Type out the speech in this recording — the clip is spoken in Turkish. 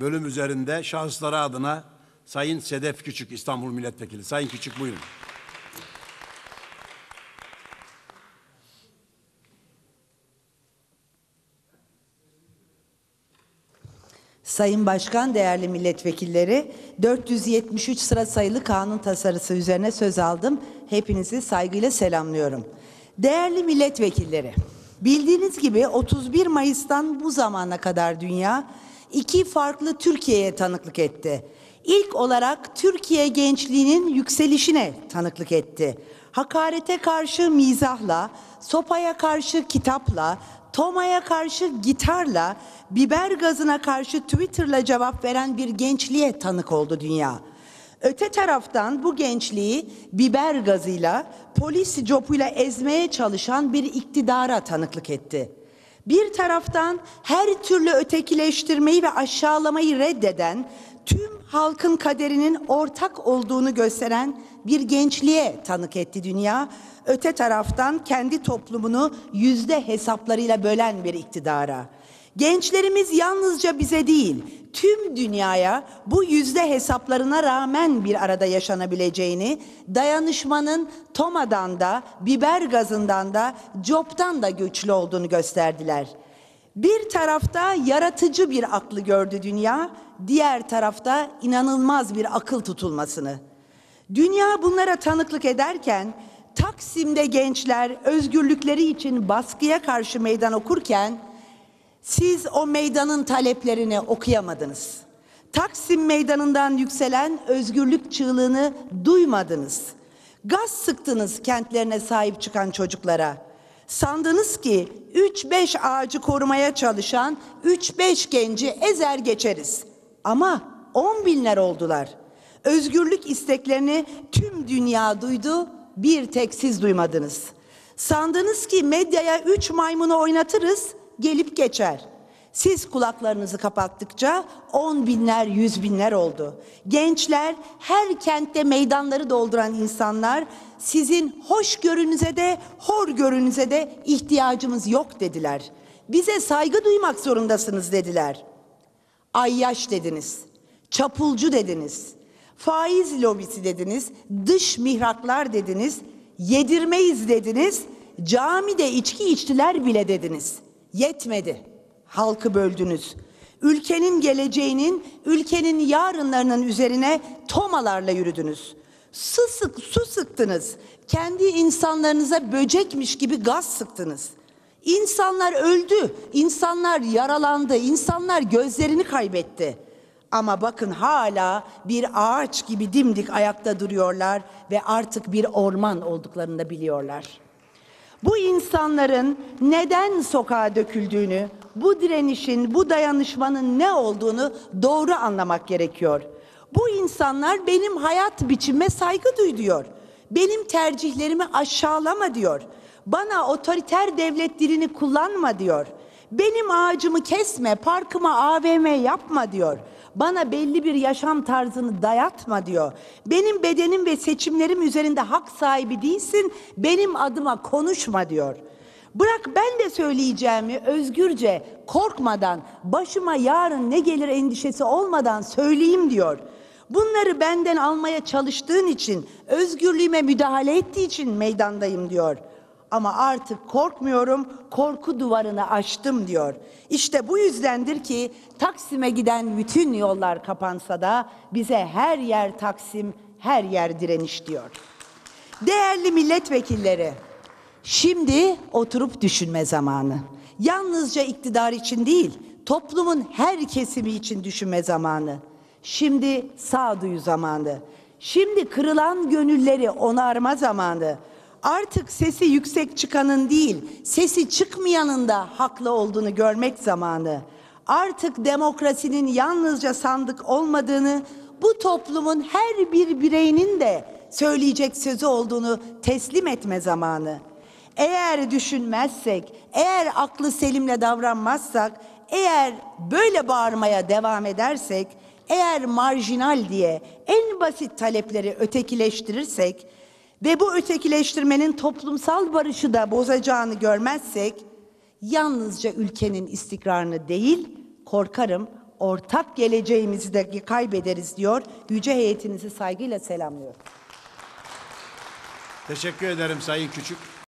bölüm üzerinde şahısları adına Sayın Sedef Küçük İstanbul Milletvekili. Sayın Küçük buyurun. Sayın Başkan, değerli milletvekilleri, 473 sıra sayılı kanun tasarısı üzerine söz aldım. Hepinizi saygıyla selamlıyorum. Değerli milletvekilleri, bildiğiniz gibi 31 Mayıs'tan bu zamana kadar dünya iki farklı Türkiye'ye tanıklık etti. İlk olarak Türkiye gençliğinin yükselişine tanıklık etti. Hakarete karşı mizahla, sopaya karşı kitapla, Toma'ya karşı gitarla, biber gazına karşı Twitter'la cevap veren bir gençliğe tanık oldu dünya. Öte taraftan bu gençliği biber gazıyla, polis copuyla ezmeye çalışan bir iktidara tanıklık etti. Bir taraftan her türlü ötekileştirmeyi ve aşağılamayı reddeden, tüm halkın kaderinin ortak olduğunu gösteren bir gençliğe tanık etti dünya. Öte taraftan kendi toplumunu yüzde hesaplarıyla bölen bir iktidara. Gençlerimiz yalnızca bize değil, tüm dünyaya bu yüzde hesaplarına rağmen bir arada yaşanabileceğini, dayanışmanın Toma'dan da, biber gazından da, coptan da güçlü olduğunu gösterdiler. Bir tarafta yaratıcı bir aklı gördü dünya, diğer tarafta inanılmaz bir akıl tutulmasını. Dünya bunlara tanıklık ederken Taksim'de gençler özgürlükleri için baskıya karşı meydan okurken siz o meydanın taleplerini okuyamadınız. Taksim meydanından yükselen özgürlük çığlığını duymadınız. Gaz sıktınız kentlerine sahip çıkan çocuklara. Sandınız ki 3-5 ağacı korumaya çalışan 3-5 genci ezer geçeriz. Ama 10 binler oldular. Özgürlük isteklerini tüm dünya duydu, bir tek siz duymadınız. Sandınız ki medyaya üç maymunu oynatırız, gelip geçer. Siz kulaklarınızı kapattıkça on binler, yüz binler oldu. Gençler, her kentte meydanları dolduran insanlar sizin hoş görünüze de, hor görünüze de ihtiyacımız yok dediler. Bize saygı duymak zorundasınız dediler. Ayyaş dediniz, çapulcu dediniz, faiz lobisi dediniz, dış mihraklar dediniz, yedirmeyiz dediniz, camide içki içtiler bile dediniz. Yetmedi. Halkı böldünüz. Ülkenin geleceğinin, ülkenin yarınlarının üzerine tomalarla yürüdünüz. Su, sık, su sıktınız. Kendi insanlarınıza böcekmiş gibi gaz sıktınız. İnsanlar öldü, insanlar yaralandı, insanlar gözlerini kaybetti. Ama bakın hala bir ağaç gibi dimdik ayakta duruyorlar ve artık bir orman olduklarını da biliyorlar. Bu insanların neden sokağa döküldüğünü, bu direnişin, bu dayanışmanın ne olduğunu doğru anlamak gerekiyor. Bu insanlar benim hayat biçime saygı duyuyor. Benim tercihlerimi aşağılama diyor. Bana otoriter devlet dilini kullanma diyor. Benim ağacımı kesme, parkıma AVM yapma diyor. Bana belli bir yaşam tarzını dayatma diyor. Benim bedenim ve seçimlerim üzerinde hak sahibi değilsin. Benim adıma konuşma diyor. Bırak ben de söyleyeceğimi özgürce, korkmadan, başıma yarın ne gelir endişesi olmadan söyleyeyim diyor. Bunları benden almaya çalıştığın için, özgürlüğüme müdahale ettiği için meydandayım diyor. Ama artık korkmuyorum, korku duvarını aştım diyor. İşte bu yüzdendir ki Taksim'e giden bütün yollar kapansa da bize her yer Taksim, her yer direniş diyor. Değerli milletvekilleri, şimdi oturup düşünme zamanı. Yalnızca iktidar için değil, toplumun her kesimi için düşünme zamanı. Şimdi sağduyu zamanı. Şimdi kırılan gönülleri onarma zamanı. Artık sesi yüksek çıkanın değil, sesi çıkmayanın da haklı olduğunu görmek zamanı. Artık demokrasinin yalnızca sandık olmadığını, bu toplumun her bir bireyinin de söyleyecek sözü olduğunu teslim etme zamanı. Eğer düşünmezsek, eğer aklı selimle davranmazsak, eğer böyle bağırmaya devam edersek, eğer marjinal diye en basit talepleri ötekileştirirsek ve bu ötekileştirmenin toplumsal barışı da bozacağını görmezsek, yalnızca ülkenin istikrarını değil, korkarım ortak geleceğimizi de kaybederiz diyor. Yüce heyetinizi saygıyla selamlıyorum. Teşekkür ederim Sayın Küçük.